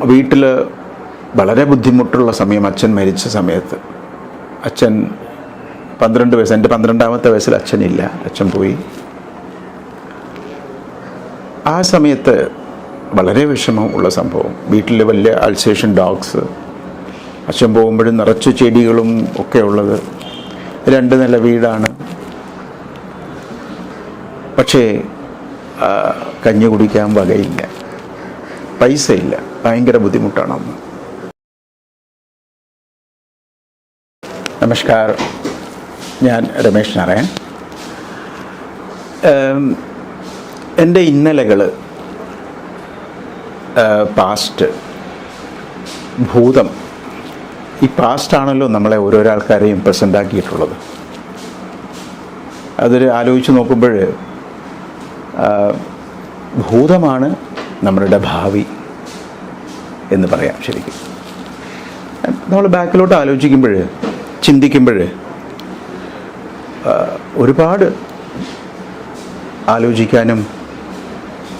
വീട്ടിൽ വളരെ ബുദ്ധിമുട്ടുള്ള സമയം അച്ഛൻ മരിച്ച സമയത്ത്. അച്ഛൻ പന്ത്രണ്ട് വയസ്സ് എന്റെ പന്ത്രണ്ടാമത്തെ വയസ്സിൽ അച്ഛനില്ല. അച്ഛൻ പോയി. ആ സമയത്ത് വളരെ വിഷമം ഉള്ള സംഭവം. വീട്ടിൽ വലിയ അൾസേഷൻ ഡോഗ്സ്. അച്ഛൻ പോകുമ്പോഴും നിറച്ച് ചെടികളും ഒക്കെ ഉള്ളത്. രണ്ട് നില വീടാണ്. പക്ഷേ കഞ്ഞി കുടിക്കാൻ വകയില്ല. പൈസയില്ല. ഭയങ്കര ബുദ്ധിമുട്ടാണ് അന്ന്. നമസ്കാരം ഞാൻ രമേശ് നാരായൺ. എന്റെ ഇന്നലകൾ പാസ്റ്റ് ഭൂതം ഈ പാസ്റ്റ് ആണല്ലോ നമ്മളെ ഓരോരോ ആൾക്കാരെയും പ്രസന്റ് ആക്കിയിട്ടുള്ളത്. അതൊരു ആലോചിച്ച് നോക്കുമ്പോൾ ഭൂതമാണ് നമ്മളുടെ ഭാവി. എന്ന് പറയാം ശരിക്കും. നമ്മൾ ബാക്കിലോട്ട് ആലോചിക്കുമ്പോൾ ചിന്തിക്കുമ്പോൾ ഒരുപാട് ആലോചിക്കാനും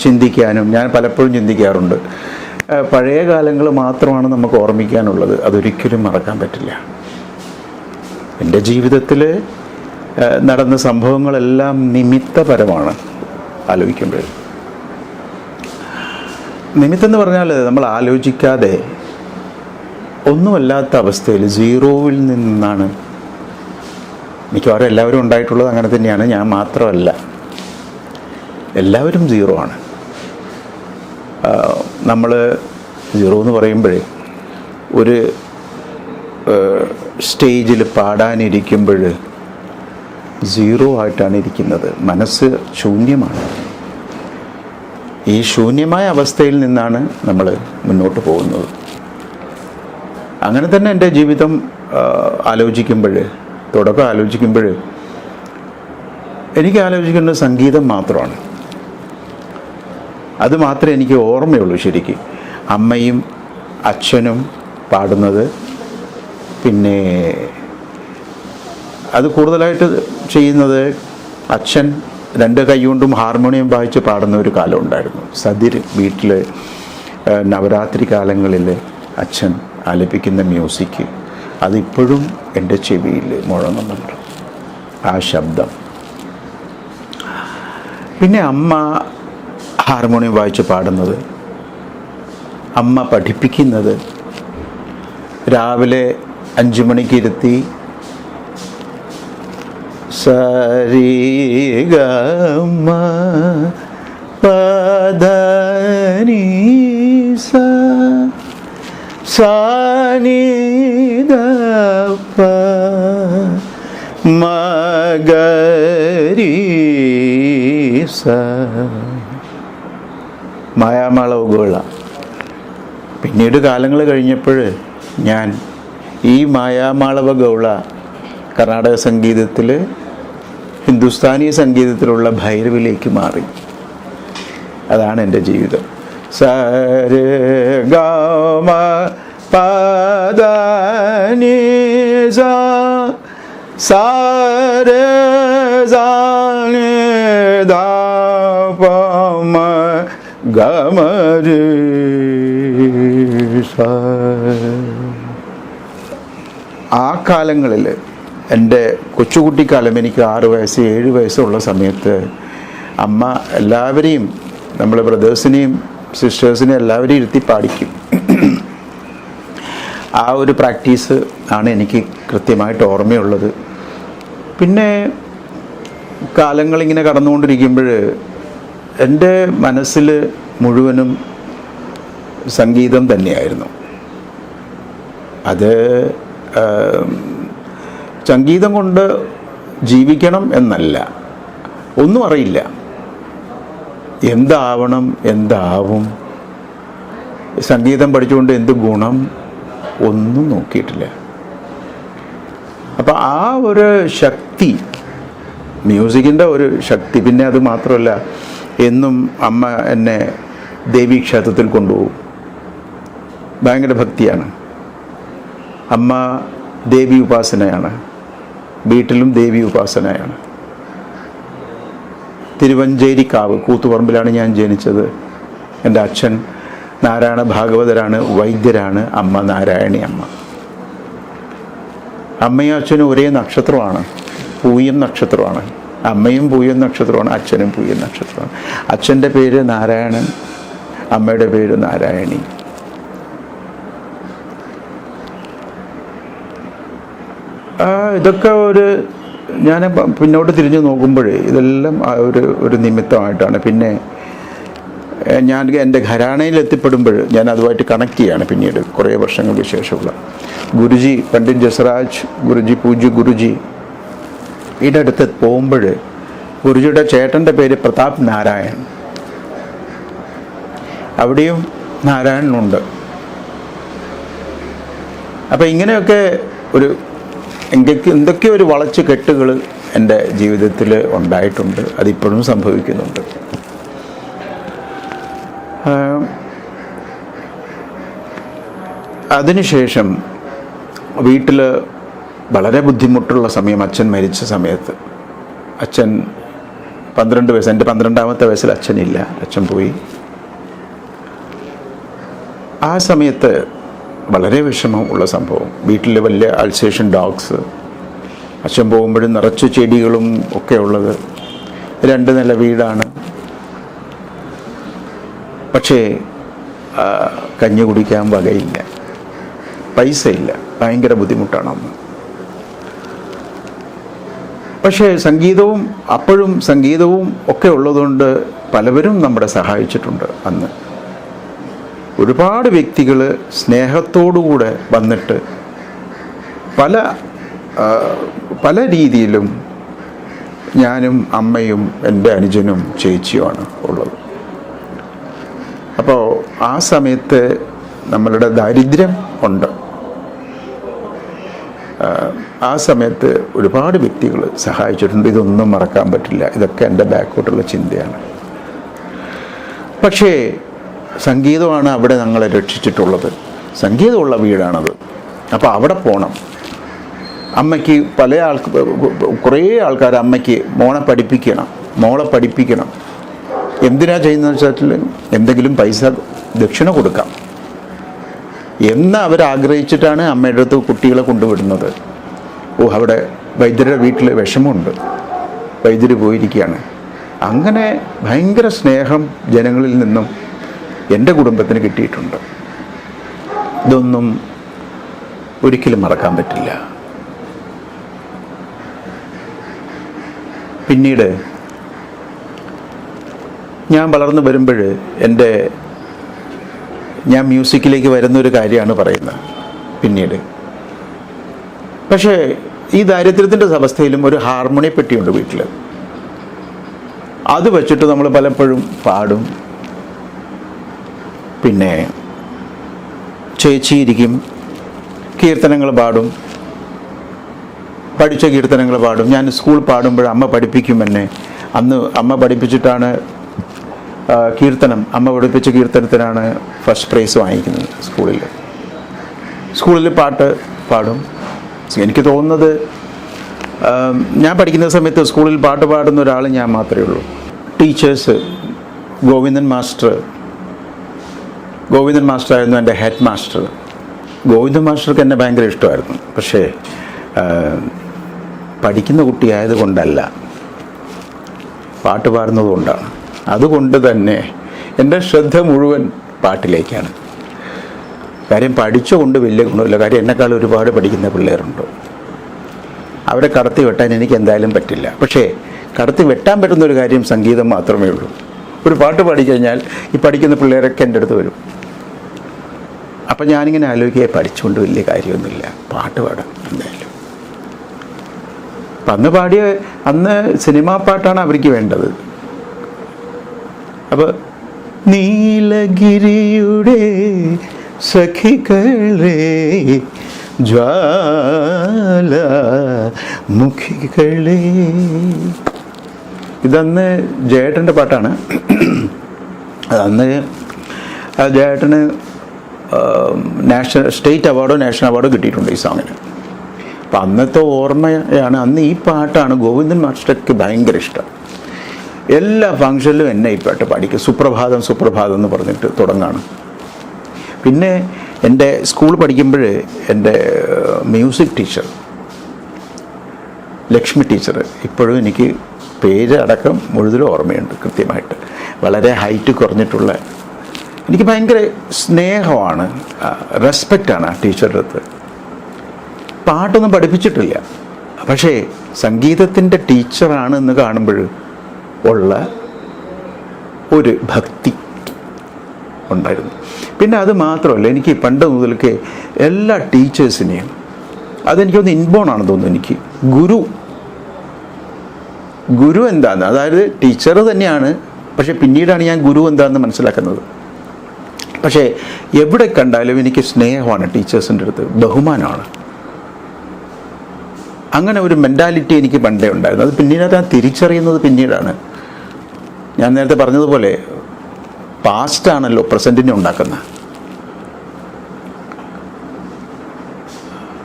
ചിന്തിക്കാനും ഞാൻ പലപ്പോഴും ചിന്തിക്കാറുണ്ട്. പഴയ കാലങ്ങൾ മാത്രമാണ് നമുക്ക് ഓർമ്മിക്കാനുള്ളത്. അതൊരിക്കലും മറക്കാൻ പറ്റില്ല. എന്റെ ജീവിതത്തിൽ നടന്ന സംഭവങ്ങളെല്ലാം നിമിത്തപരമാണ് ആലോചിക്കുമ്പോൾ. നിമിത്തം പറഞ്ഞാൽ നമ്മൾ ആലോചിക്കാതെ ഒന്നുമല്ലാത്ത അവസ്ഥയിൽ സീറോവിൽ നിന്നാണ് മിക്കവാറും എല്ലാവരും ഉണ്ടായിട്ടുള്ളത് അങ്ങനെ തന്നെയാണ്. ഞാൻ മാത്രമല്ല. എല്ലാവരും സീറോ ആണ്. നമ്മൾ സീറോ എന്ന് പറയുമ്പോഴേ ഒരു സ്റ്റേജിൽ പാടാനിരിക്കുമ്പോൾ സീറോ ആയിട്ടാണ് ഇരിക്കുന്നത്. മനസ്സ് ശൂന്യമാണ്. ഈ ശൂന്യമായ അവസ്ഥയിൽ നിന്നാണ് നമ്മൾ മുന്നോട്ട് പോകുന്നത്. അങ്ങനെ തന്നെ എന്റെ ജീവിതം ആലോചിക്കുമ്പോൾ തുടക്കം ആലോചിക്കുമ്പോൾ എനിക്ക് ആലോചിക്കേണ്ടത് സംഗീതം മാത്രമാണ്. അത് മാത്രമേ എനിക്ക് ഓർമ്മയുള്ളൂ ശരിക്കും. അമ്മയും അച്ഛനും പാടുന്നത് പിന്നെ അത് കൂടുതലായിട്ട് ചെയ്യുന്നത് അച്ഛൻ രണ്ട് കൈകൊണ്ടും ഹാർമോണിയം വായിച്ച് പാടുന്ന ഒരു കാലം ഉണ്ടായിരുന്നു. സതിർ വീട്ടിൽ നവരാത്രി കാലങ്ങളിൽ അച്ഛൻ ആലപിക്കുന്ന മ്യൂസിക് അതിപ്പോഴും എന്റെ ചെവിയിൽ മുഴങ്ങുന്നുണ്ട്. ആ ശബ്ദം. പിന്നെ അമ്മ ഹാർമോണിയം വായിച്ച് പാടുന്നത് അമ്മ പഠിപ്പിക്കുന്നത് രാവിലെ അഞ്ചു മണിക്ക് ഇരുത്തി സരിഗമ പദനി സ സാനിദപ്പ മഗരി സ മായാമാളവുകളുള്ള പിന്നീട് കാലങ്ങൾ കഴിഞ്ഞപ്പോൾ ഞാൻ ഈ മായാമാളവ ഗൗള കർണാടക സംഗീതത്തിൽ ഹിന്ദുസ്ഥാനി സംഗീതത്തിലുള്ള ഭൈരവിലേക്ക് മാറി. അതാണ് എന്റെ ജീവിതം. സര ഗമ പദനി സാര ദാപമ ആ കാലങ്ങളിൽ എന്റെ കൊച്ചുകുട്ടിക്കാലം എനിക്ക് ആറ് വയസ്സ് ഏഴ് വയസ്സുള്ള സമയത്ത് അമ്മ എല്ലാവരെയും നമ്മൾ ബ്രദേഴ്സിനെയും സിസ്റ്റേഴ്സിനെയും എല്ലാവരെയും ഇരുത്തി പാടിക്കും. ആ ഒരു പ്രാക്ടീസ് ആണ് എനിക്ക് കൃത്യമായിട്ട് ഓർമ്മയുള്ളത്. പിന്നെ കാലങ്ങളിങ്ങനെ കടന്നുകൊണ്ടിരിക്കുമ്പോൾ എന്റെ മനസ്സിൽ മുഴുവനും സംഗീതം തന്നെയായിരുന്നു. അത് സംഗീതം കൊണ്ട് ജീവിക്കണം എന്നല്ല. ഒന്നും അറിയില്ല. എന്താവണം എന്താവും? സംഗീതം പഠിച്ചുകൊണ്ട് എന്ത് ഗുണം? ഒന്നും നോക്കിയിട്ടില്ല. അപ്പം ആ ഒരു ശക്തി മ്യൂസിക്കിന്റെ ഒരു ശക്തി പിന്നെ അത് മാത്രമല്ല എന്നും അമ്മ എന്നെ ദേവീക്ഷേത്രത്തിൽ കൊണ്ടുപോകും. ഭയങ്കര ഭക്തിയാണ്. അമ്മ ദേവി ഉപാസനയാണ്. വീട്ടിലും ദേവി ഉപാസനയാണ്. തിരുവഞ്ചേരിക്കാവ് കൂത്തുപറമ്പിലാണ് ഞാൻ ജനിച്ചത്. എന്റെ അച്ഛൻ നാരായണ ഭാഗവതരാണ് വൈദ്യരാണ് അമ്മ നാരായണി അമ്മ. അമ്മയും അച്ഛനും ഒരേ നക്ഷത്രമാണ് പൂയം നക്ഷത്രമാണ്. അമ്മയും പൂയം നക്ഷത്രമാണ് അച്ഛനും പൂയം നക്ഷത്രമാണ്. അച്ഛന്റെ പേര് നാരായണൻ അമ്മയുടെ പേര് നാരായണി ആ, ഇതൊക്കെ ഒരു ഞാൻ പിന്നോട്ട് തിരിഞ്ഞു നോക്കുമ്പോൾ ഇതെല്ലാം ഒരു ഒരു നിമിത്തമായിട്ടാണ്. പിന്നെ ഞാൻ എന്റെ ഘരാണയിൽ എത്തിപ്പെടുമ്പോൾ ഞാൻ അതുമായിട്ട് കണക്ട് ചെയ്യാണ് പിന്നീട് കുറേ വർഷങ്ങൾക്ക് ശേഷമുള്ള. ഗുരുജി പണ്ഡിറ്റ് ജസ്രാജ് ഗുരുജി പൂജ്യ ഗുരുജി ഇവിടെ അടുത്ത് പോകുമ്പോൾ ഗുരുജിയുടെ ചേട്ടന്റെ പേര് പ്രതാപ് നാരായൺ. അവിടെയും നാരായണനുണ്ട്. അപ്പം ഇങ്ങനെയൊക്കെ ഒരു എന്തൊക്കെ എന്തൊക്കെയോ ഒരു വളച്ച് കെട്ടുകൾ എന്റെ ജീവിതത്തിൽ ഉണ്ടായിട്ടുണ്ട് അതിപ്പോഴും സംഭവിക്കുന്നുണ്ട്? അതിനുശേഷം വീട്ടിൽ വളരെ ബുദ്ധിമുട്ടുള്ള സമയം അച്ഛൻ മരിച്ച സമയത്ത്. അച്ഛൻ പന്ത്രണ്ട് വയസ്സ് എന്റെ പന്ത്രണ്ടാമത്തെ വയസ്സിൽ അച്ഛനില്ല അച്ഛൻ പോയി. ആ സമയത്ത് വളരെ വിഷമം ഉള്ള സംഭവം. വീട്ടിൽ വലിയ അൾസേഷൻ ഡോഗ്സ്. അച്ഛൻ പോകുമ്പോഴും നിറച്ച് ചെടികളും ഒക്കെ ഉള്ളത്. രണ്ട് നില വീടാണ്. പക്ഷേ കഞ്ഞി കുടിക്കാൻ വകയില്ല. പൈസയില്ല. ഭയങ്കര ബുദ്ധിമുട്ടാണ് അന്ന് പക്ഷേ സംഗീതവും അപ്പോഴും സംഗീതവും ഒക്കെ ഉള്ളതുകൊണ്ട് പലവരും നമ്മളെ സഹായിച്ചിട്ടുണ്ട് അന്ന്. ഒരുപാട് വ്യക്തികൾ സ്നേഹത്തോടുകൂടെ വന്നിട്ട് പല പല രീതിയിലും ഞാനും അമ്മയും എന്റെ അനുജനും ചേച്ചിയുമാണ് ഉള്ളത്. അപ്പോൾ ആ സമയത്ത് നമ്മളുടെ ദാരിദ്ര്യം ഉണ്ട്. ആ, സമയത്ത് ഒരുപാട് വ്യക്തികൾ സഹായിച്ചിട്ടുണ്ട്. ഇതൊന്നും മറക്കാൻ പറ്റില്ല. ഇതൊക്കെ എന്റെ ബാക്കോട്ടുള്ള ചിന്തയാണ്. പക്ഷേ സംഗീതമാണ് അവിടെ ഞങ്ങളെ രക്ഷിച്ചിട്ടുള്ളത്. സംഗീതമുള്ള വീടാണത്. അപ്പോൾ അവിടെ പോകണം അമ്മയ്ക്ക് പല ആൾക്ക് കുറേ ആൾക്കാർ അമ്മയ്ക്ക് മോളെ പഠിപ്പിക്കണം. മോളെ പഠിപ്പിക്കണം. എന്തിനാ ചെയ്യുന്നത് വെച്ചാൽ എന്തെങ്കിലും പൈസ ദക്ഷിണ കൊടുക്കാം. എന്ന് അവരാഗ്രഹിച്ചിട്ടാണ് അമ്മയുടെ അടുത്ത് കുട്ടികളെ കൊണ്ടുവിടുന്നത്. ഓ അവിടെ വൈദ്യരുടെ വീട്ടിൽ വിഷമമുണ്ട്. വൈദ്യർ പോയിരിക്കുകയാണ്. അങ്ങനെ ഭയങ്കര സ്നേഹം ജനങ്ങളിൽ നിന്നും എന്റെ കുടുംബത്തിന് കിട്ടിയിട്ടുണ്ട്. ഇതൊന്നും ഒരിക്കലും മറക്കാൻ പറ്റില്ല. പിന്നീട് ഞാൻ വളർന്നു വരുമ്പോൾ എന്റെ ഞാൻ മ്യൂസിക്കിലേക്ക് വരുന്നൊരു കാര്യമാണ് പറയുന്നത് പിന്നീട്. പക്ഷേ ഈ ദാരിദ്ര്യത്തിന്റെ അവസ്ഥയിലും ഒരു ഹാർമോണിയ പെട്ടിയുണ്ട് വീട്ടിൽ അത് വെച്ചിട്ട് നമ്മൾ പലപ്പോഴും പാടും പിന്നെ ചേച്ചിയിരിക്കും. കീർത്തനങ്ങൾ പാടും. പഠിച്ച കീർത്തനങ്ങൾ പാടും. ഞാൻ സ്കൂൾ പാടുമ്പോൾ അമ്മ പഠിപ്പിക്കും എന്നെ. അന്ന് അമ്മ പഠിപ്പിച്ചിട്ടാണ് കീർത്തനം. അമ്മ പഠിപ്പിച്ച കീർത്തനത്തിനാണ് ഫസ്റ്റ് പ്രൈസ് വാങ്ങിക്കുന്നത് സ്കൂളിൽ. സ്കൂളിൽ പാട്ട് പാടും. എനിക്ക് തോന്നുന്നത് ഞാൻ പഠിക്കുന്ന സമയത്ത് സ്കൂളിൽ പാട്ട് പാടുന്ന ഒരാൾ ഞാൻ മാത്രമേ ഉള്ളൂ. Teachers Govindan master Govindan master ആയിരുന്നു എന്റെ ഹെഡ് മാസ്റ്റർ. ഗോവിന്ദൻ മാസ്റ്റർക്ക് എന്നെ ഭയങ്കര ഇഷ്ടമായിരുന്നു. പക്ഷേ പഠിക്കുന്ന കുട്ടിയായതുകൊണ്ടല്ല പാട്ട് പാടുന്നതുകൊണ്ടാണ്. അതുകൊണ്ട് തന്നെ എന്റെ ശ്രദ്ധ മുഴുവൻ പാട്ടിലേക്കാണ്. കാര്യം പഠിച്ചുകൊണ്ട് വലിയ ഗുണമില്ല. കാര്യം എന്നെക്കാൾ ഒരുപാട് പഠിക്കുന്ന പിള്ളേരുണ്ട്. അവരെ കടത്തി വെട്ടാൻ എനിക്ക് എന്തായാലും പറ്റില്ല. പക്ഷേ കടത്തി വെട്ടാൻ പറ്റുന്ന ഒരു കാര്യം സംഗീതം മാത്രമേ ഉള്ളൂ. ഒരു പാട്ട് പാടിക്കഴിഞ്ഞാൽ ഈ പഠിക്കുന്ന പിള്ളേരൊക്കെ എന്റെ അടുത്ത് വരും. അപ്പം ഞാനിങ്ങനെ ആലോചിക്കുക പഠിച്ചുകൊണ്ട് വലിയ കാര്യമൊന്നുമില്ല. പാട്ട് പാടാം എന്തായാലും. അപ്പം അന്ന് പാടിയ അന്ന് സിനിമാ പാട്ടാണ് അവർക്ക് വേണ്ടത്. അപ്പോൾ നീലഗിരിയുടെ സഖികളേ ജ്വാല മുഖികളേ ഇതന്ന് ജയേട്ടന്റെ പാട്ടാണ്. അതന്ന് ജയേട്ടന് നാഷണൽ സ്റ്റേറ്റ് അവാർഡോ നാഷണൽ അവാർഡോ കിട്ടിയിട്ടുണ്ട് ഈ സോങ്ങിന് അപ്പം അന്നത്തെ ഓർമ്മയാണ് അന്ന് ഈ പാട്ടാണ് ഗോവിന്ദൻ മാസ്റ്റർക്ക് ഭയങ്കര ഇഷ്ടം. എല്ലാ ഫങ്ഷനിലും എന്നെ ഈ പാട്ട് പാടിക്കും സുപ്രഭാതം സുപ്രഭാതം എന്ന് പറഞ്ഞിട്ട് തുടങ്ങാണ്. പിന്നെ എന്റെ സ്കൂൾ പഠിക്കുമ്പോൾ എന്റെ മ്യൂസിക് ടീച്ചർ ലക്ഷ്മി ടീച്ചർ ഇപ്പോഴും എനിക്ക് പേര് അടക്കം മുഴുവൻ ഓർമ്മയുണ്ട് കൃത്യമായിട്ട്. വളരെ ഹൈറ്റ് കുറഞ്ഞിട്ടുള്ള എനിക്ക് ഭയങ്കര സ്നേഹമാണ് റെസ്പെക്റ്റാണ് ആ ടീച്ചറുടെ അടുത്ത്. പാട്ടൊന്നും പഠിപ്പിച്ചിട്ടില്ല. പക്ഷേ സംഗീതത്തിന്റെ ടീച്ചറാണ് എന്ന് കാണുമ്പോൾ ഉള്ള ഒരു ഭക്തി ഉണ്ടായിരുന്നു. പിന്നെ അത് മാത്രമല്ല എനിക്ക് പണ്ട് മുതൽക്കേ എല്ലാ ടീച്ചേഴ്സിനെയും അതെനിക്കൊന്ന് ഇൻബോൺ ആണെന്ന് തോന്നുന്നു എനിക്ക്. ഗുരു ഗുരു എന്താന്ന് അതായത് ടീച്ചർ തന്നെയാണ് പക്ഷെ പിന്നീടാണ് ഞാൻ ഗുരു എന്താണെന്ന് മനസ്സിലാക്കുന്നത്. പക്ഷേ എവിടെ കണ്ടാലും എനിക്ക് സ്നേഹമാണ് ടീച്ചേഴ്സിന്റെ അടുത്ത്. ബഹുമാനമാണ്. അങ്ങനെ ഒരു മെന്റാലിറ്റി എനിക്ക് പണ്ടേ ഉണ്ടായിരുന്നു. അത് പിന്നീട് ഞാൻ തിരിച്ചറിയുന്നത് പിന്നീടാണ്. ഞാൻ നേരത്തെ പറഞ്ഞതുപോലെ പാസ്റ്റാണല്ലോ പ്രസന്റിനെ ഉണ്ടാക്കുന്നത്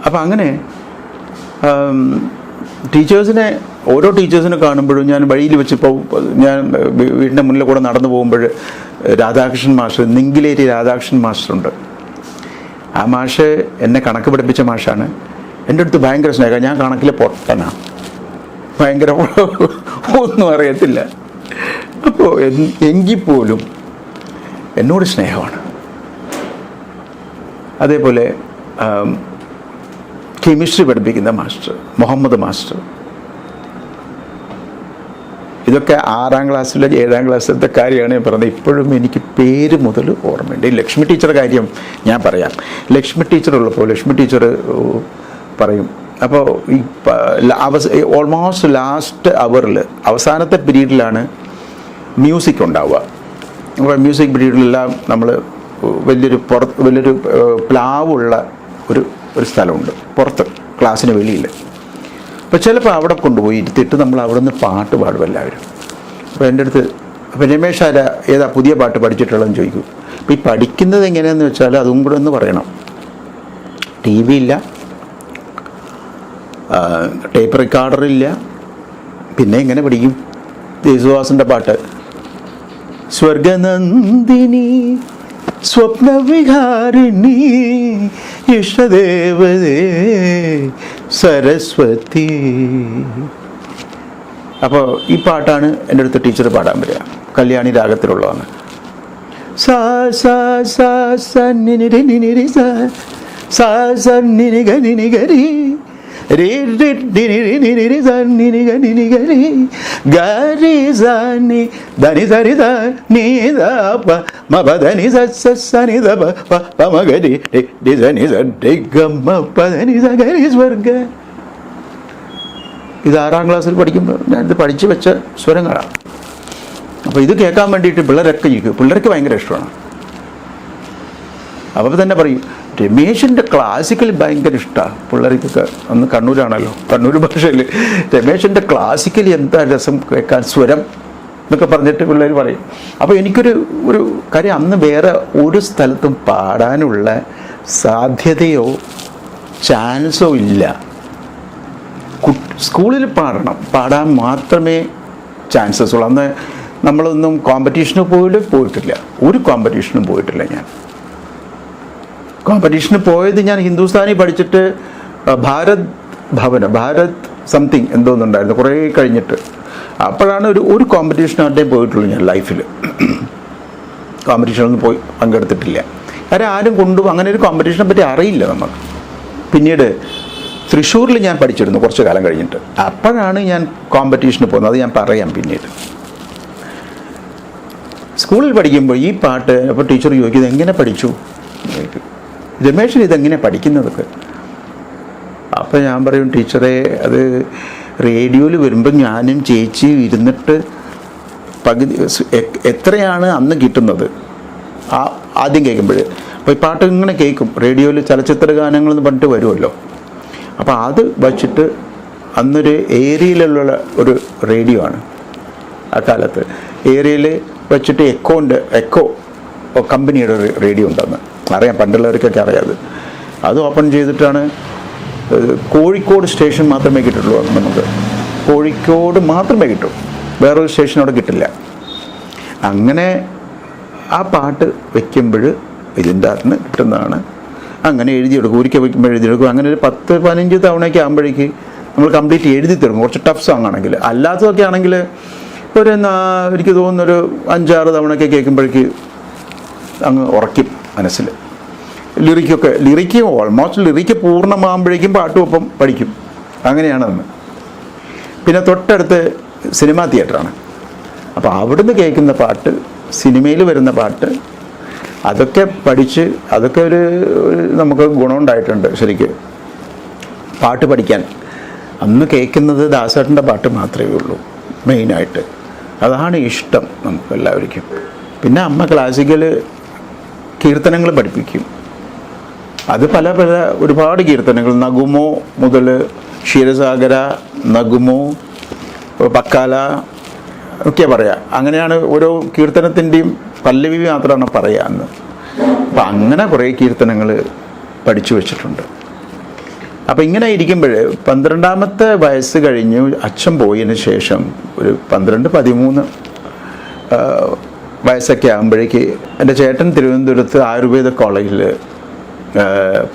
അപ്പം അങ്ങനെ ടീച്ചേഴ്സിനെ ഓരോ ടീച്ചേഴ്സിനെ കാണുമ്പോഴും ഞാൻ വഴിയിൽ വെച്ചിപ്പോൾ ഞാൻ വീടിന്റെ മുന്നിൽ കൂടെ നടന്നു പോകുമ്പോൾ രാധാകൃഷ്ണൻ മാസ്റ്റർ നിങ്കിലേരി രാധാകൃഷ്ണൻ മാസ്റ്ററുണ്ട് ആ മാഷ് എന്നെ കണക്ക് പഠിപ്പിച്ച മാഷാണ്. എന്റെ അടുത്ത് ഭയങ്കര സ്നേഹം. ഞാൻ കണക്കിലെ പൊട്ടനാണ് ഭയങ്കര ഒന്നും അറിയത്തില്ല. അപ്പോൾ എങ്കിൽ പോലും എന്നോട് സ്നേഹമാണ്. അതേപോലെ കെമിസ്ട്രി പഠിപ്പിക്കുന്ന മാസ്റ്റർ മുഹമ്മദ് മാസ്റ്റർ. ഇതൊക്കെ ആറാം ക്ലാസ്സിലെ ഏഴാം ക്ലാസ്സിലത്തെ കാര്യമാണ് ഞാൻ പറഞ്ഞത്. ഇപ്പോഴും എനിക്ക് പേര് മുതൽ ഓർമ്മയുണ്ട്. ലക്ഷ്മി ടീച്ചറുടെ കാര്യം ഞാൻ പറയാം. ലക്ഷ്മി ടീച്ചർ ഉള്ളപ്പോൾ ലക്ഷ്മി ടീച്ചർ പറയും. അപ്പോൾ ഈ അവസ ഓൾമോസ്റ്റ് ലാസ്റ്റ് അവറിൽ അവസാനത്തെ പീരീഡിലാണ് മ്യൂസിക് ഉണ്ടാവുക. അപ്പോൾ മ്യൂസിക് പീരീഡിലെല്ലാം നമ്മൾ വലിയൊരു പുറത്ത് വലിയൊരു പ്ലാവുള്ള ഒരു ഒരു സ്ഥലമുണ്ട്. പുറത്ത് ക്ലാസ്സിന് വെളിയിൽ അപ്പോൾ ചിലപ്പോൾ അവിടെ കൊണ്ടുപോയി ഇരുത്തിയിട്ട് നമ്മൾ അവിടെ നിന്ന് പാട്ട് പാടും എല്ലാവരും. അപ്പോൾ എന്റെ അടുത്ത് അപ്പോൾ രമേശ് ആരാ ഏതാ പുതിയ പാട്ട് പഠിച്ചിട്ടുള്ളതെന്ന് ചോദിക്കും. അപ്പോൾ ഈ പഠിക്കുന്നത് എങ്ങനെയാന്ന് വെച്ചാൽ അതും കൂടെ ഒന്ന് പറയണം. ടി വി ഇല്ല. ടേപ്പ് റെക്കോർഡറില്ല പിന്നെ എങ്ങനെ പഠിക്കും? യേശുദാസിന്റെ പാട്ട്. സ്വർഗനന്ദിനി സ്വപ്നവിഹാരിണി ഇഷ്ടദേവതേ സരസ്വതി. അപ്പോൾ ഈ പാട്ടാണ് എന്റെ അടുത്ത് ടീച്ചർ പാടാൻ വരിക. കല്യാണി രാഗത്തിലുള്ളതാണ്. സാ സാ സാ സ നിരി രി നിനി രി സ സാ സ നിരി ഗ ഇത് ആറാം ക്ലാസ്സിൽ പഠിക്കുമ്പോൾ ഞാനിത് പഠിച്ചു വെച്ച സ്വരങ്ങളാണ് അപ്പോൾ ഇത് കേൾക്കാൻ വേണ്ടിയിട്ട് പിള്ളേരൊക്കെ ഇരിക്കും. പിള്ളേർക്ക് ഭയങ്കര ഇഷ്ടമാണ്. അപ്പോൾ തന്നെ പറയും രമേശിന്റെ ക്ലാസിക്കൽ ഭയങ്കര ഇഷ്ടമാണ് പിള്ളേർക്കൊക്കെ അന്ന് കണ്ണൂരാണല്ലോ. കണ്ണൂർ ഭാഷയിൽ രമേശിന്റെ ക്ലാസിക്കൽ എന്താ രസം കേൾക്കാൻ സ്വരം എന്നൊക്കെ പറഞ്ഞിട്ട് പിള്ളേർ പറയും. അപ്പോൾ എനിക്കൊരു ഒരു കാര്യം അന്ന് വേറെ ഒരു സ്ഥലത്തും പാടാനുള്ള സാധ്യതയോ ചാൻസോ ഇല്ല. സ്കൂളിൽ പാടണം. പാടാൻ മാത്രമേ ചാൻസസ് ഉള്ളൂ. അന്ന് നമ്മളൊന്നും കോമ്പറ്റീഷന് പോയിട്ട് പോയിട്ടില്ല. ഒരു കോമ്പറ്റീഷനും പോയിട്ടില്ല ഞാൻ. കോമ്പറ്റീഷന് പോയത് ഞാൻ ഹിന്ദുസ്ഥാനി പഠിച്ചിട്ട് ഭാരത് ഭവന ഭാരത് സംതിങ് എന്തോന്നുണ്ടായിരുന്നു കുറേ കഴിഞ്ഞിട്ട്. അപ്പോഴാണ് ഒരു ഒരു കോമ്പറ്റീഷനായിട്ടേ പോയിട്ടുള്ളൂ ഞാൻ ലൈഫിൽ കോമ്പറ്റീഷനൊന്നും പോയി പങ്കെടുത്തിട്ടില്ല. കാരണം ആരും കൊണ്ടുപോകും അങ്ങനെ ഒരു കോമ്പറ്റീഷനെ പറ്റി അറിയില്ല നമുക്ക്. പിന്നീട് തൃശ്ശൂരിൽ ഞാൻ പഠിച്ചിരുന്നു കുറച്ച് കാലം കഴിഞ്ഞിട്ട്. അപ്പോഴാണ് ഞാൻ കോമ്പറ്റീഷന് പോകുന്നത് അത് ഞാൻ പറയാം പിന്നീട്. സ്കൂളിൽ പഠിക്കുമ്പോൾ ഈ പാട്ട് അപ്പോൾ ടീച്ചർ ചോദിക്കുന്നത് എങ്ങനെ പഠിച്ചു. രമേശൻ ഇതെങ്ങനെ പഠിക്കുന്നതൊക്കെ അപ്പോൾ ഞാൻ പറയും ടീച്ചറെ അത് റേഡിയോയിൽ വരുമ്പോൾ ഞാനും ചേച്ചിയും ഇരുന്നിട്ട് പകുതി എത്രയാണ് അന്ന് കിട്ടുന്നത്? ആ ആദ്യം കേൾക്കുമ്പോൾ അപ്പോൾ ഈ പാട്ട് ഇങ്ങനെ കേൾക്കും. റേഡിയോയിൽ ചലച്ചിത്ര ഗാനങ്ങളെന്ന് പറഞ്ഞിട്ട് വരുമല്ലോ അപ്പോൾ അത് വച്ചിട്ട് അന്നൊരു ഏരിയയിലുള്ള ഒരു റേഡിയോ ആണ് ആ കാലത്ത്. ഏരിയയിൽ വെച്ചിട്ട് എക്കോന്റെ എക്കോ. കമ്പനിയുടെ ഒരു റേഡിയോ ഉണ്ടെന്ന്. അറിയാം പണ്ടുള്ളവർക്കൊക്കെ അറിയാം അത്. ഓപ്പൺ ചെയ്തിട്ടാണ് കോഴിക്കോട് സ്റ്റേഷൻ മാത്രമേ അന്ന് നമുക്ക്. കോഴിക്കോട് മാത്രമേ കിട്ടൂ. വേറൊരു സ്റ്റേഷൻ അവിടെ കിട്ടില്ല. അങ്ങനെ ആ പാട്ട് വയ്ക്കുമ്പോൾ നിന്ന് കിട്ടുന്നതാണ്. അങ്ങനെ എഴുതിയെടുക്കും ഒരിക്കൽ വയ്ക്കുമ്പോൾ എഴുതിയെടുക്കും. അങ്ങനെ ഒരു പത്ത് പതിനഞ്ച് തവണയൊക്കെ ആകുമ്പോഴേക്ക് നമ്മൾ കംപ്ലീറ്റ് എഴുതി തീർക്കും. കുറച്ച് ടഫ് സോങ് ആണെങ്കിൽ. അല്ലാത്തതൊക്കെ ആണെങ്കിൽ ഒരു എനിക്ക് തോന്നുന്നൊരു അഞ്ചാറ് തവണയൊക്കെ കേൾക്കുമ്പോഴേക്ക് അങ്ങ് ഉറക്കും മനസ്സിൽ. ലിറിക്കൊക്കെ ലിറിക്ക് ഓൾമോസ്റ്റ് ലിറിക്ക് പൂർണമാകുമ്പോഴേക്കും പാട്ടും ഒപ്പം പഠിക്കും. അങ്ങനെയാണ് അന്ന് പിന്നെ തൊട്ടടുത്ത് സിനിമാ തിയേറ്ററാണ്. അപ്പോൾ അവിടുന്ന് കേൾക്കുന്ന പാട്ട് സിനിമയിൽ വരുന്ന പാട്ട് അതൊക്കെ പഠിച്ച് അതൊക്കെ ഒരു നമുക്ക് ഗുണമുണ്ടായിട്ടുണ്ട് ശരിക്ക്. പാട്ട് പഠിക്കാൻ. അന്ന് കേൾക്കുന്നത് ദാസേട്ടന്റെ പാട്ട് മാത്രമേ ഉള്ളൂ മെയിനായിട്ട് അതാണ് ഇഷ്ടം നമുക്ക് എല്ലാവർക്കും. പിന്നെ അമ്മ ക്ലാസിക്കൽ കീർത്തനങ്ങൾ പഠിപ്പിക്കും. അത് പല പല ഒരുപാട് കീർത്തനങ്ങൾ. നഗുമോ മുതൽ ക്ഷീരസാഗര നഗുമോ പക്കാല ഒക്കെ പറയാം. അങ്ങനെയാണ് ഓരോ കീർത്തനത്തിന്റെയും പല്ലവി മാത്രമാണ് പറയാമെന്ന് അപ്പം അങ്ങനെ കുറേ കീർത്തനങ്ങൾ പഠിച്ചു വെച്ചിട്ടുണ്ട്. അപ്പം ഇങ്ങനെ ഇരിക്കുമ്പോൾ പന്ത്രണ്ടാമത്തെ വയസ്സ് കഴിഞ്ഞ് അച്ഛൻ പോയതിന് ശേഷം ഒരു പന്ത്രണ്ട് പതിമൂന്ന് വയസ്സൊക്കെ ആകുമ്പോഴേക്ക് എന്റെ ചേട്ടൻ തിരുവനന്തപുരത്ത് ആയുർവേദ കോളേജിൽ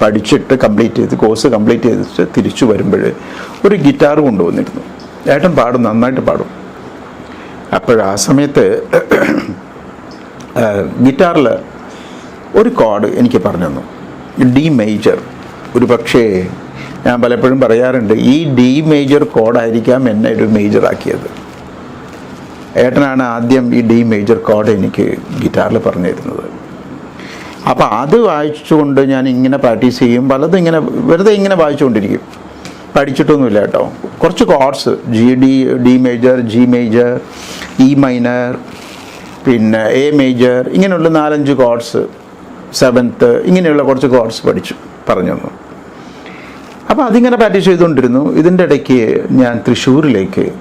പഠിച്ചിട്ട് കംപ്ലീറ്റ് ചെയ്ത് കോഴ്സ് കംപ്ലീറ്റ് ചെയ്തിട്ട് തിരിച്ചു വരുമ്പോൾ ഒരു ഗിറ്റാർ കൊണ്ടുവന്നിരുന്നു. ഏട്ടൻ പാടും നന്നായിട്ട് പാടും. അപ്പോൾ ആ സമയത്ത് ഗിറ്റാറിൽ ഒരു കോഡ് എനിക്ക് പറഞ്ഞു തന്നു. D major. ഒരു പക്ഷേ ഞാൻ പലപ്പോഴും പറയാറുണ്ട് ഈ ഡി മേജർ കോഡായിരിക്കാം എന്നെ ഒരു മേജർ ആക്കിയത് ഏട്ടനാണ് ആദ്യം ഈ ഡി മേജർ കോഡ് എനിക്ക് ഗിറ്റാറിൽ പറഞ്ഞു തരുന്നത് അപ്പോൾ അത് വായിച്ചുകൊണ്ട് ഞാൻ ഇങ്ങനെ പ്രാക്ടീസ് ചെയ്യും. പലതും ഇങ്ങനെ വെറുതെ ഇങ്ങനെ വായിച്ചുകൊണ്ടിരിക്കും. പഠിച്ചിട്ടൊന്നുമില്ല കേട്ടോ. കുറച്ച് chords. G D D major G major E minor പിന്നെ എ മേജർ ഇങ്ങനെയുള്ള നാലഞ്ച് കോഡ്സ്. സെവൻത്ത് ഇങ്ങനെയുള്ള കുറച്ച് കോഡ്സ് പഠിച്ചു പറഞ്ഞു തന്നു അപ്പോൾ അതിങ്ങനെ പ്രാക്ടീസ് ചെയ്തുകൊണ്ടിരുന്നു. ഇതിന്റെ ഇടയ്ക്ക് ഞാൻ തൃശ്ശൂരിലേക്ക്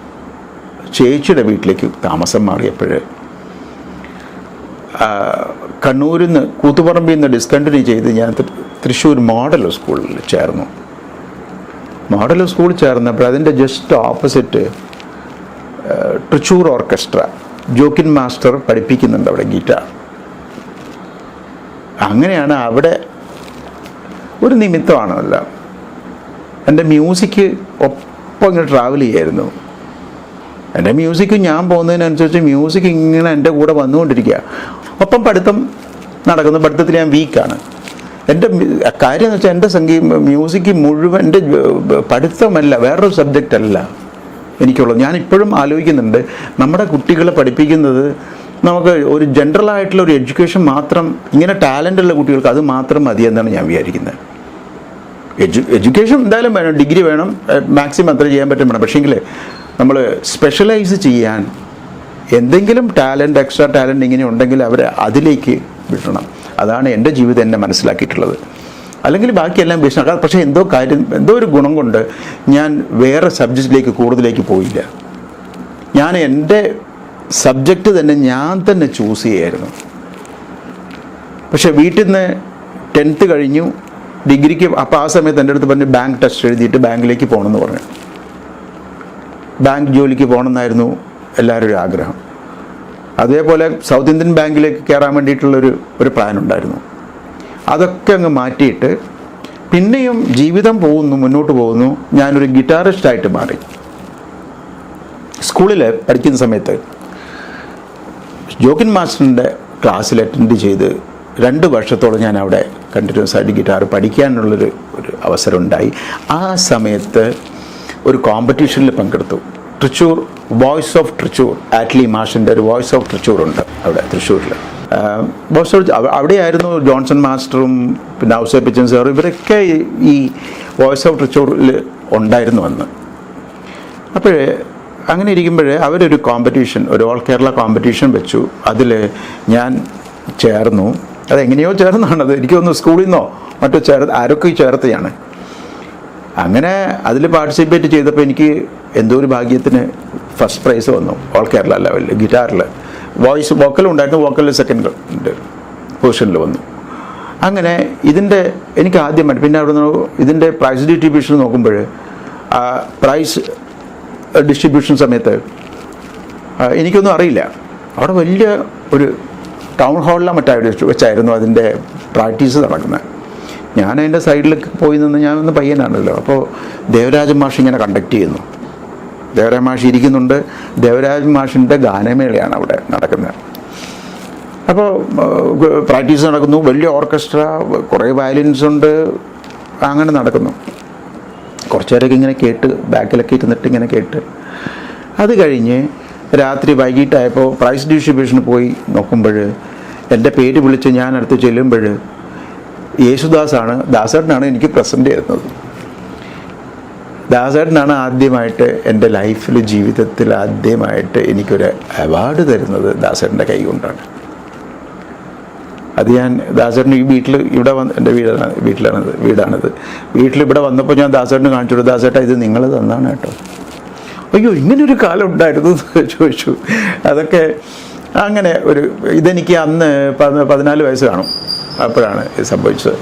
ചേച്ചിയുടെ വീട്ടിലേക്ക് താമസം മാറിയപ്പോൾ കണ്ണൂരിൽ നിന്ന് കൂത്തുപറമ്പിൽ നിന്ന് ഡിസ്കണ്ടിന്യൂ ചെയ്ത് ഞാൻ തൃശ്ശൂർ മോഡൽ സ്കൂളിൽ ചേർന്നു. മോഡൽ സ്കൂളിൽ ചേർന്നപ്പോൾ അതിന്റെ just opposite Thrissur orchestra Jokin master പഠിപ്പിക്കുന്നുണ്ട് അവിടെ ഗിറ്റാർ. അങ്ങനെയാണ് അവിടെ ഒരു നിമിത്തമാണല്ല എന്റെ മ്യൂസിക് ഒപ്പം ഇങ്ങനെ ട്രാവൽ ചെയ്യായിരുന്നു. എന്റെ മ്യൂസിക് ഞാൻ പോകുന്നതിനനുസരിച്ച് മ്യൂസിക് ഇങ്ങനെ എന്റെ കൂടെ വന്നുകൊണ്ടിരിക്കുക. ഒപ്പം പഠിത്തം നടക്കുന്നു. പഠിത്തത്തിൽ ഞാൻ വീക്കാണ് എന്റെ കാര്യം എന്ന് വെച്ചാൽ എന്റെ സംഗീത മ്യൂസിക് മുഴുവൻ എന്റെ പഠിത്തമല്ല വേറൊരു സബ്ജക്റ്റ് അല്ല എനിക്കുള്ളത്. ഞാൻ ഇപ്പോഴും ആലോചിക്കുന്നുണ്ട് നമ്മുടെ കുട്ടികളെ പഠിപ്പിക്കുന്നത് നമുക്ക് ഒരു ജനറൽ ആയിട്ടുള്ള ഒരു എഡ്യൂക്കേഷൻ മാത്രം ഇങ്ങനെ ടാലന്റ് ഉള്ള കുട്ടികൾക്ക് അത് മാത്രം മതി എന്നാണ് ഞാൻ വിചാരിക്കുന്നത്. എഡ്യു എഡ്യൂക്കേഷൻ എന്തായാലും വേണം ഡിഗ്രി വേണം മാക്സിമം അത്ര ചെയ്യാൻ പറ്റും വേണം. പക്ഷേങ്കിൽ നമ്മൾ സ്പെഷ്യലൈസ് ചെയ്യാൻ എന്തെങ്കിലും ടാലന്റ് എക്സ്ട്രാ ടാലന്റ് ഇങ്ങനെ ഉണ്ടെങ്കിൽ അവരെ അതിലേക്ക് വിടണം. അതാണ് എന്റെ ജീവിതം എന്നെ മനസ്സിലാക്കിയിട്ടുള്ളത്. അല്ലെങ്കിൽ ബാക്കിയെല്ലാം ബിസിനസ് പക്ഷേ എന്തോ കാര്യം എന്തോ ഒരു ഗുണം കൊണ്ട് ഞാൻ വേറെ സബ്ജക്റ്റിലേക്ക് കൂടുതലേക്ക് പോയില്ല. ഞാൻ എന്റെ സബ്ജക്റ്റ് തന്നെ ഞാൻ തന്നെ ചൂസ് ചെയ്യായിരുന്നു. പക്ഷേ വീട്ടിൽ നിന്ന് ടെൻത്ത് കഴിഞ്ഞു. ഡിഗ്രിക്ക് അപ്പോൾ ആ സമയത്ത് എന്റെ അടുത്ത് പറഞ്ഞ് ബാങ്ക് ടെസ്റ്റ് എഴുതിയിട്ട് ബാങ്കിലേക്ക് പോകണമെന്ന് പറഞ്ഞു. ബാങ്ക് ജോലിക്ക് പോകണമെന്നായിരുന്നു എല്ലാവരും ഒരു ആഗ്രഹം. അതേപോലെ സൗത്ത് ഇന്ത്യൻ ബാങ്കിലേക്ക് കയറാൻ വേണ്ടിയിട്ടുള്ളൊരു ഒരു പ്ലാൻ ഉണ്ടായിരുന്നു. അതൊക്കെ അങ്ങ് മാറ്റിയിട്ട് പിന്നെയും ജീവിതം പോകുന്നു മുന്നോട്ട് പോകുന്നു. ഞാനൊരു ഗിറ്റാറിസ്റ്റായിട്ട് മാറി. സ്കൂളിൽ പഠിക്കുന്ന സമയത്ത് ജോക്കിൻ മാസ്റ്ററിന്റെ ക്ലാസ്സിൽ അറ്റൻഡ് ചെയ്ത് രണ്ട് വർഷത്തോളം ഞാൻ അവിടെ കണ്ടിന്യൂസ് ആയിട്ട് ഗിറ്റാർ പഠിക്കാനുള്ളൊരു ഒരു അവസരം ഉണ്ടായി. ആ സമയത്ത് ഒരു കോമ്പറ്റീഷനിൽ പങ്കെടുത്തു. തൃശ്ശൂർ വോയിസ് ഓഫ് തൃശ്ശൂർ ആറ്റ്ലി മാഷിന്റെ ഒരു വോയിസ് ഓഫ് തൃശ്ശൂർ ഉണ്ട് അവിടെ തൃശ്ശൂരിൽ വോയിസ് ഓഫ് അവിടെയായിരുന്നു ജോൺസൺ മാസ്റ്ററും പിന്നെ ഔസേ പിച്ചൻ സാറും ഇവരൊക്കെ ഈ- വോയിസ് ഓഫ് തൃശ്ശൂരിൽ ഉണ്ടായിരുന്നു അന്ന്. അപ്പോഴേ അങ്ങനെ ഇരിക്കുമ്പോൾ അവരൊരു കോമ്പറ്റീഷൻ ഒരു ഓൾ കേരള കോമ്പറ്റീഷൻ വെച്ചു. അതിൽ ഞാൻ ചേർന്നു. അതെങ്ങനെയോ ചേർന്നാണത് എനിക്കൊന്ന് സ്കൂളിൽ നിന്നോ മറ്റോ ചേർ ആരൊക്കെ ചേർത്തയാണ് അങ്ങനെ അതിൽ പാർട്ടിസിപ്പേറ്റ് ചെയ്തപ്പോൾ എനിക്ക് എന്തോ ഒരു ഭാഗ്യത്തിന് ഫസ്റ്റ് പ്രൈസ് വന്നു ഓൾ കേരള ലെവലിൽ ഗിറ്റാറിൽ വോയിസ് വോക്കലും ഉണ്ടായിരുന്നു വോക്കലിൽ സെക്കൻഡ് പൊസിഷനിൽ വന്നു. അങ്ങനെ ഇതിന്റെ എനിക്ക് ആദ്യമായിട്ട് പിന്നെ അവിടെ നിന്ന് ഇതിന്റെ പ്രൈസ് ഡിസ്ട്രിബ്യൂഷൻ നോക്കുമ്പോൾ പ്രൈസ് ഡിസ്ട്രിബ്യൂഷൻ സമയത്ത് എനിക്കൊന്നും അറിയില്ല. അവിടെ വലിയ ഒരു ടൗൺ ഹാളിലാണ് മറ്റായിട്ട് വെച്ചായിരുന്നു അതിന്റെ പ്രാക്ടീസ് നടക്കുന്നത് ഞാൻ അതിന്റെ സൈഡിലേക്ക് പോയി നിന്ന് ഞാൻ ഒന്ന് പയ്യനാണല്ലോ. അപ്പോൾ ദേവരാജൻ മാഷ് ഇങ്ങനെ കണ്ടക്ട് ചെയ്യുന്നു. ദേവരാജ മാഷ് ഇരിക്കുന്നുണ്ട്. ദേവരാജ മാഷിന്റെ ഗാനമേളയാണ് അവിടെ നടക്കുന്നത്. അപ്പോൾ പ്രാക്ടീസ് നടക്കുന്നു. വലിയ ഓർക്കസ്ട്ര കുറേ വയലിൻസ് ഉണ്ട്. അങ്ങനെ നടക്കുന്നു. കുറച്ച് നേരമൊക്കെ ഇങ്ങനെ കേട്ട് ബാക്കിലൊക്കെ ഇരുന്നിട്ട് ഇങ്ങനെ കേട്ട്. അത് കഴിഞ്ഞ് രാത്രി വൈകിട്ടായപ്പോൾ പ്രൈസ് ഡിസ്ട്രിബ്യൂഷന് പോയി നോക്കുമ്പോൾ എന്റെ പേര് വിളിച്ച് ഞാൻ അടുത്ത് ചെല്ലുമ്പോൾ യേശുദാസാണ് ദാസേട്ടനാണ് എനിക്ക് പ്രസന്റ് ചെയ്യുന്നത്. ദാസേട്ടനാണ് ആദ്യമായിട്ട് എന്റെ ലൈഫിൽ ജീവിതത്തിൽ ആദ്യമായിട്ട് എനിക്കൊരു അവാർഡ് തരുന്നത് ദാസേട്ടന്റെ കൈ കൊണ്ടാണ്. അത് ഞാൻ ദാസേട്ടന് ഈ വീട്ടിൽ ഇവിടെ വന്ന് എന്റെ വീടാണ് വീട്ടിലാണത് വീടാണത്. വീട്ടിൽ ഇവിടെ വന്നപ്പോൾ ഞാൻ ദാസേട്ടന് കാണിച്ചു കൊടുത്തു ദാസേട്ട ഇത് നിങ്ങൾ തന്നാണ് കേട്ടോ. അയ്യോ ഇങ്ങനൊരു കാലം ഉണ്ടായിരുന്നു ചോദിച്ചു. അതൊക്കെ അങ്ങനെ ഒരു ഇതെനിക്ക് അന്ന് പതി- പതിനാല് വയസ്സ് കാണും. അപ്പോഴാണ് ഇത് സംഭവിച്ചത്.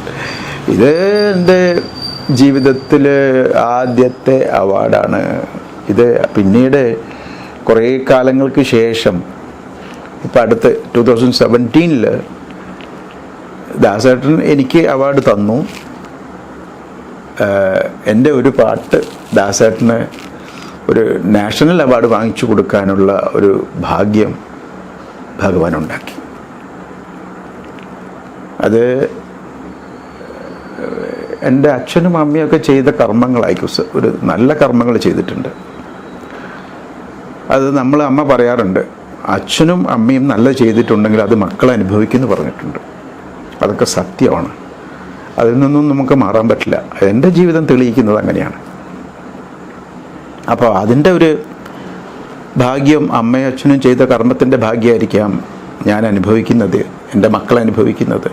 ഇത് എന്റെ ജീവിതത്തിൽ ആദ്യത്തെ അവാർഡാണ്. ഇത് പിന്നീട് കുറേ കാലങ്ങൾക്ക് ശേഷം ഇപ്പം അടുത്ത് ടു തൗസൻഡ് സെവന്റീനിൽ ദാസേട്ടൻ എനിക്ക് അവാർഡ് തന്നു. എന്റെ ഒരു പാട്ട് ദാസേട്ടന് ഒരു നാഷണൽ അവാർഡ് വാങ്ങിച്ചു കൊടുക്കാനുള്ള ഒരു ഭാഗ്യം ഭഗവാൻ ഉണ്ടാക്കി അത് എന്റെ അച്ഛനും അമ്മയൊക്കെ ചെയ്ത കർമ്മങ്ങളായിരിക്കും ഒരു നല്ല കർമ്മങ്ങൾ ചെയ്തിട്ടുണ്ട്. അത് നമ്മൾ അമ്മ പറയാറുണ്ട് അച്ഛനും അമ്മയും നല്ല ചെയ്തിട്ടുണ്ടെങ്കിൽ അത് മക്കൾ അനുഭവിക്കുമെന്ന് പറഞ്ഞിട്ടുണ്ട്. അതൊക്കെ സത്യമാണ്. അതിൽ നിന്നും നമുക്ക് മാറാൻ പറ്റില്ല. എന്റെ ജീവിതം തെളിയിക്കുന്നത് അങ്ങനെയാണ്. അപ്പോൾ അതിന്റെ ഒരു ഭാഗ്യം അമ്മയും അച്ഛനും ചെയ്ത കർമ്മത്തിന്റെ ഭാഗ്യമായിരിക്കാം ഞാൻ അനുഭവിക്കുന്നത് എന്റെ മക്കൾ അനുഭവിക്കുന്നത്.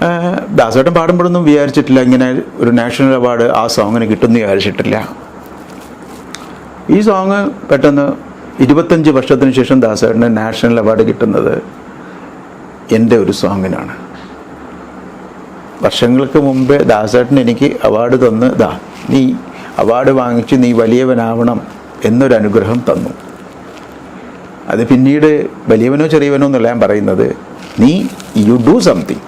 ദാസോട്ടം ദാസേട്ടൻ പാടുമ്പോഴൊന്നും വിചാരിച്ചിട്ടില്ല ഇങ്ങനെ ഒരു നാഷണൽ അവാർഡ് ആ സോങ്ങിന് കിട്ടുമെന്ന് വിചാരിച്ചിട്ടില്ല. ഈ സോങ് പെട്ടെന്ന് ഇരുപത്തഞ്ച് വർഷത്തിന് ശേഷം ദാസേട്ടന് നാഷണൽ അവാർഡ് കിട്ടുന്നത് എന്റെ ഒരു സോങ്ങിനാണ്. വർഷങ്ങൾക്ക് മുമ്പേ ദാസേട്ടൻ എനിക്ക് അവാർഡ് തന്ന് ദാ നീ അവാർഡ് വാങ്ങിച്ച് നീ വലിയവനാവണം എന്നൊരു അനുഗ്രഹം തന്നു. അത് പിന്നീട് വലിയവനോ ചെറിയവനോ എന്നല്ല ഞാൻ പറയുന്നത്. നീ you do something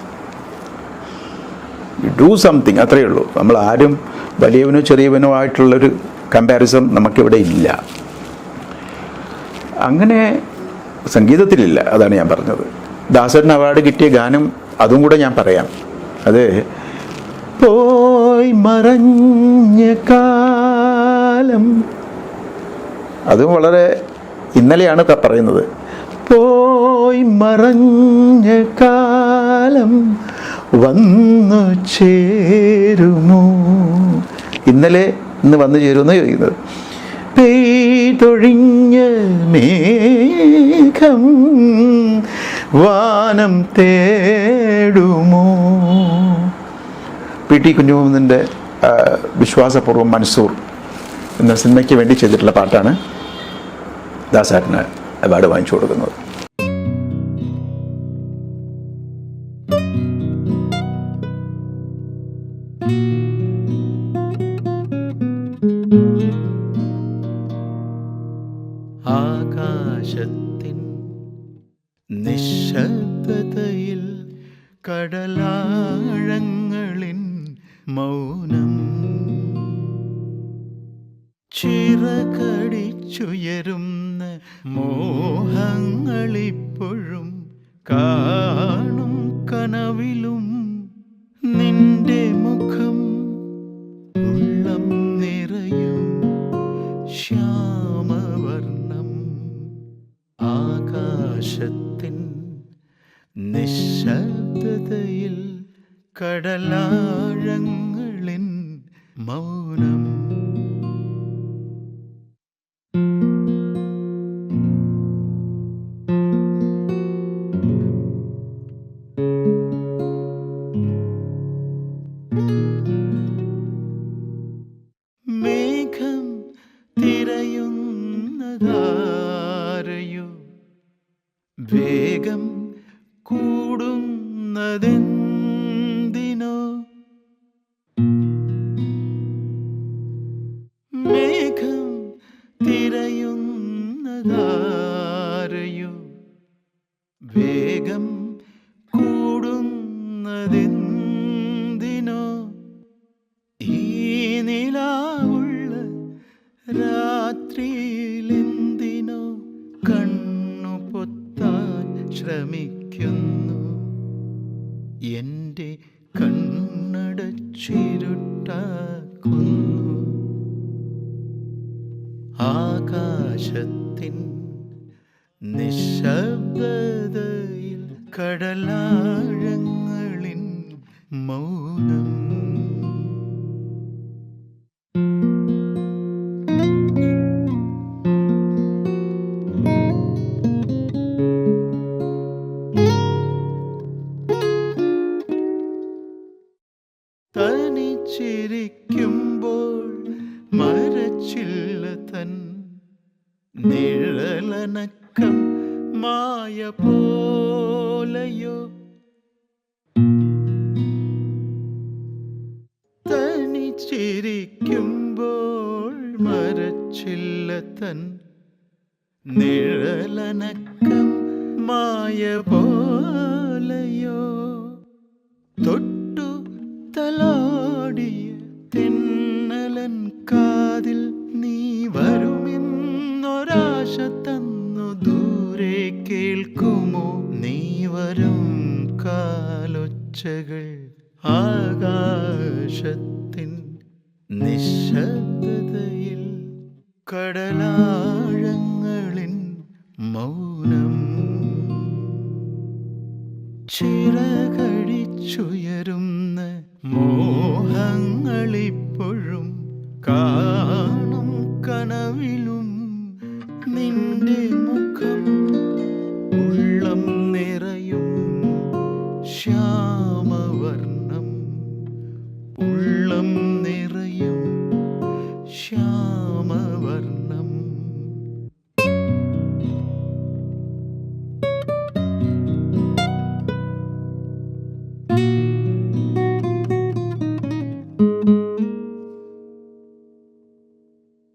you do something അത്രയേ ഉള്ളൂ. നമ്മൾ ആരും വലിയവനോ ചെറിയവനോ ആയിട്ടുള്ളൊരു കമ്പാരിസൺ നമുക്കിവിടെ ഇല്ല. അങ്ങനെ സംഗീതത്തിലില്ല അതാണ് ഞാൻ പറഞ്ഞത്. ദാസൻ അവാർഡ് കിട്ടിയ ഗാനം അതും കൂടെ ഞാൻ പറയാം. അത് പോയി മറഞ്ഞ കാലം അതും വളരെ ഇന്നലെയാണ് പറയുന്നത്. പോയി മറഞ്ഞ കാലം വന്നു ചേരുമോ? ഇന്നലെ ഇന്ന് വന്നു ചേരുമെന്ന് ചോദിക്കുന്നത്. പെയ്തൊഴിഞ്ഞ മേഘം വാനം തേടുമോ? പി. ടി. കുഞ്ഞുമോഹനന്റെ വിശ്വാസപൂർവം മൻസൂർ എന്ന സിനിമയ്ക്ക് വേണ്ടി ചെയ്തിട്ടുള്ള പാട്ടാണ്. ദാസാട്ടിന് അവാർഡ് വാങ്ങിച്ചു കൊടുക്കുന്നത്. കാലൊച്ചകൾ ആകാശത്തിൻ നിശബ്ദതയിൽ കടലാഴങ്ങളിൻ മൗനം ചിറകൾ